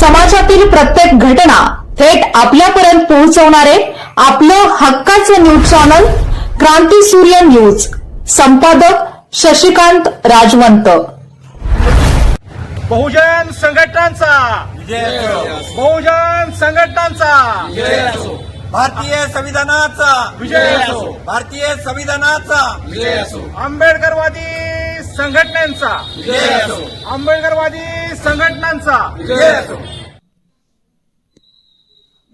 समाजातील प्रत्येक घटना थेट आपल्यापर्यंत पोहोचवणारे आपलं हक्काचं न्यूज चॅनल क्रांती सूर्य न्यूज. संपादक शशिकांत राजवंत. बहुजन संघटनांचा. बहुजन संघटनांचा. भारतीय संविधानाचा. विजय असो. भारतीय संविधानाचा. आंबेडकरवादी संघटनांचा. आंबेडकरवादी संघटनांचा.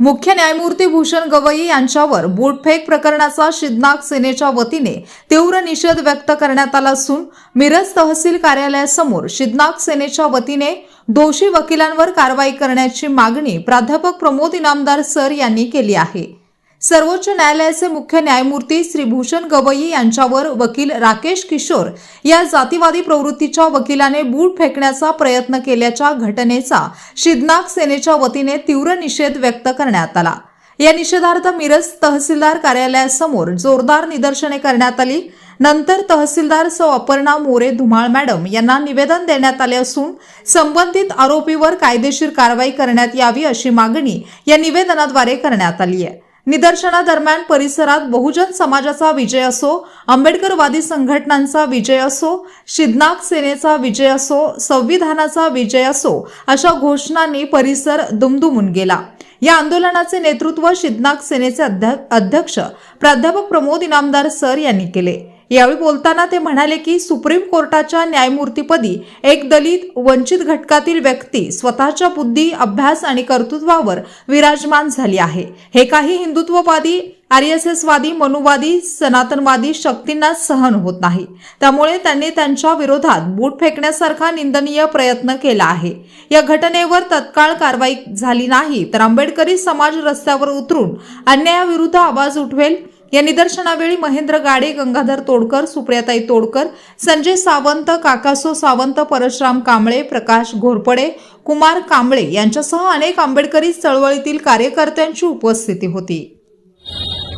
मुख्य न्यायमूर्ती भूषण गवई यांच्यावर बोटफेक प्रकरणाचा शिदनाग सेनेच्या वतीने तीव्र निषेध व्यक्त करण्यात आला असून मिरज तहसील कार्यालयासमोर शिदनाग सेनेच्या वतीने दोषी वकिलांवर कारवाई करण्याची मागणी प्राध्यापक प्रमोद इनामदार सर यांनी केली आहे. सर्वोच्च न्यायालयाचे मुख्य न्यायमूर्ती श्री भूषण गवई यांच्यावर वकील राकेश किशोर या जातीवादी प्रवृत्तीच्या वकिलाने बूट फेकण्याचा प्रयत्न केल्याच्या घटनेचा शिदनाग सेनेच्या वतीने तीव्र निषेध व्यक्त करण्यात आला. या निषेधार्थ मिरज तहसीलदार कार्यालयासमोर जोरदार निदर्शने करण्यात आली. नंतर तहसीलदार सौ अपर्णा मोरे धुमाळ मॅडम यांना निवेदन देण्यात आले असून संबंधित आरोपीवर कायदेशीर कारवाई करण्यात यावी अशी मागणी या निवेदनाद्वारे करण्यात आली आहे. निदर्शनादरम्यान परिसरात बहुजन समाजाचा विजय असो आंबेडकरवादी संघटनांचा विजय असो शिदनाग सेनेचा विजय असो संविधानाचा विजय असो अशा घोषणांनी परिसर दुमदुमून गेला. या आंदोलनाचे नेतृत्व शिदनाग सेनेचे अध्य- अध्यक्ष प्राध्यापक प्रमोद इनामदार सर यांनी केले. यावेळी बोलताना ते म्हणाले की सुप्रीम कोर्टाच्या न्यायमूर्तीपदी एक दलित वंचित घटकातील व्यक्ती स्वतःच्या बुद्धी अभ्यास आणि कर्तृत्वावर विराजमान झाली आहे. हे काही हिंदुत्ववादी आर एस एसवादी मनुवादी सनातनवादी शक्तींना सहन होत नाही. त्यामुळे त्यांनी त्यांच्या विरोधात बूट फेकण्यासारखा निंदनीय प्रयत्न केला आहे. या घटनेवर तत्काळ कारवाई झाली नाही तर आंबेडकरी समाज रस्त्यावर उतरून अन्यायाविरुद्ध आवाज उठवेल या निदर्शनावेळी महेंद्र गाडे गंगाधर तोडकर सुप्रियाताई तोडकर संजय सावंत काकासो सावंत परशुराम कांबळे प्रकाश घोरपडे कुमार कांबळे यांच्यासह अनेक आंबेडकरी चळवळीतील कार्यकर्त्यांची उपस्थिती होती.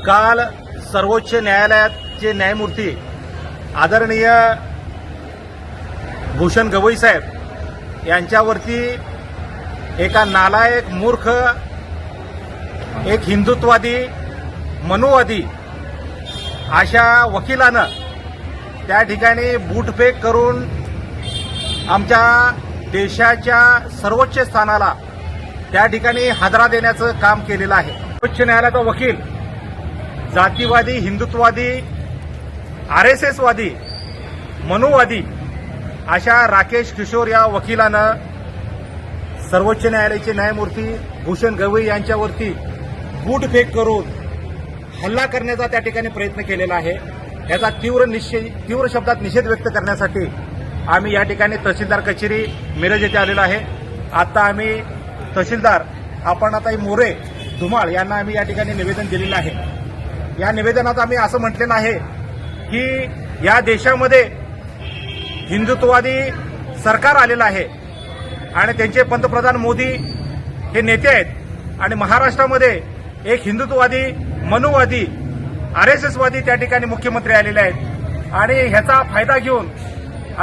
काल सर्वोच्च न्यायालयाचे न्यायमूर्ती आदरणीय भूषण गवई साहेब यांच्यावरती एका नालायक मूर्ख एक हिंदुत्ववादी मनुवादी अशा वकिलानं त्या ठिकाणी बूटफेक करून आमच्या देशाच्या सर्वोच्च स्थानाला त्या ठिकाणी हादरा देण्याचं काम केलेलं आहे. उच्च न्यायालयाचा वकील जातीवादी हिंदुत्ववादी आर एस एसवादी मनुवादी अशा राकेश किशोर या वकिलानं सर्वोच्च न्यायालयाचे न्यायमूर्ती भूषण गवई यांच्यावरती बूटफेक करून हल्ला करण्याचा त्या ठिकाणी प्रयत्न केलेला आहे. याचा तीव्र निश्चय तीव्र शब्दात निषेध व्यक्त करण्यासाठी आम्ही या ठिकाणी तहसीलदार कचेरी मिरज येथे आलेलो आहे. आता आम्ही तहसीलदार आपण आता मोरे धुमाळ यांना आम्ही या ठिकाणी निवेदन दिलेलं आहे. या निवेदनात आम्ही असं म्हटलेलं आहे की या देशामध्ये हिंदुत्ववादी सरकार आलेलं आहे आणि त्यांचे पंतप्रधान मोदी हे नेते आहेत आणि महाराष्ट्रामध्ये एक हिंदुत्ववादी मनुवादी आर एस एसवादी त्या ठिकाणी मुख्यमंत्री आलेले आहेत. आणि ह्याचा फायदा घेऊन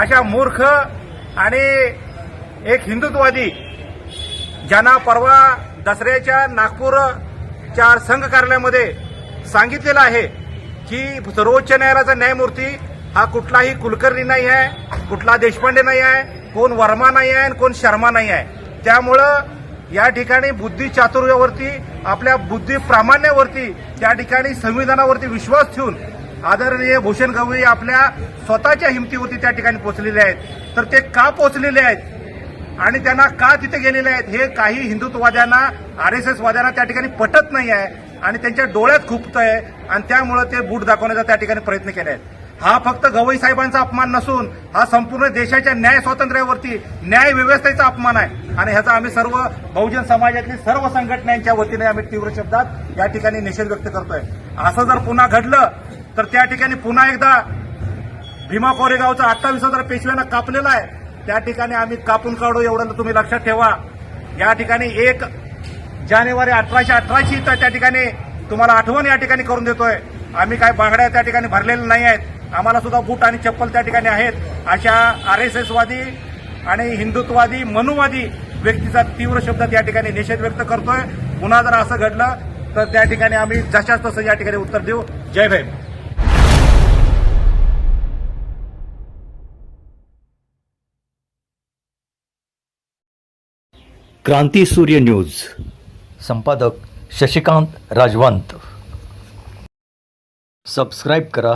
अशा मूर्ख आणि एक हिंदुत्ववादी ज्यांना परवा दसऱ्याच्या नागपूरच्या संघ कार्यालयामध्ये सांगितलेलं आहे की सर्वोच्च न्यायालयाचा न्यायमूर्ती हा कुठलाही कुलकर्णी नाही आहे कुठला देशपांडे नाही आहे कोण वर्मा नाही आहे आणि कोण शर्मा नाही आहे. त्यामुळं या ठिकाणी बुद्धी चातुर्यावरती आपल्या बुद्धी प्रामाण्यावरती त्या ठिकाणी संविधानावरती विश्वास ठेवून आदरणीय भूषण गवई आपल्या स्वतःच्या हिमतीवरती त्या ठिकाणी पोचलेले आहेत. तर ते का पोचलेले आहेत? आणि त्यांना का तिथे गेलेले आहेत? हे काही हिंदुत्ववाद्यांना आर एस एस वाद्यांना त्या ठिकाणी पटत नाही आहे आणि त्यांच्या डोळ्यात खुपत आहे आणि त्यामुळे ते बूट दाखवण्याचा त्या ठिकाणी प्रयत्न केले आहेत. हा फक्त गवई साहेबांचा अपमान नसून हा संपूर्ण देशाच्या न्याय स्वातंत्र्यावरती न्याय व्यवस्थेचा अपमान आहे. आणि ह्याचा आम्ही सर्व बहुजन समाजातली सर्व संघटनांच्या वतीने आम्ही तीव्र शब्दात या ठिकाणी निषेध व्यक्त करतोय. असं जर पुन्हा घडलं तर त्या ठिकाणी पुन्हा एकदा भीमा कोरेगावचा अठ्ठावीस हजार पेशव्यानं कापलेला आहे. त्या ठिकाणी आम्ही कापून काढू एवढं तुम्ही लक्षात ठेवा. या ठिकाणी एक जानेवारी अठराशे अठराची तर त्या ठिकाणी तुम्हाला आठवण या ठिकाणी करून देतोय. आम्ही काय बांगड्या त्या ठिकाणी भरलेल्या नाही आहेत. आम्हाला सुद्धा बूट आणि चप्पल त्या ठिकाणी आहेत. अशा आर एस एस वादी आणि हिंदुत्ववादी मनुवादी व्यक्तीचा तीव्र शब्दात या ठिकाणी निषेध व्यक्त करतोय. पुन्हा जर असं घडलं तर त्या ठिकाणी आम्ही जशाच तसं या ठिकाणी उत्तर देऊ. जय भीम. क्रांती सूर्य न्यूज. संपादक शशिकांत राजवंत. सबस्क्राईब करा.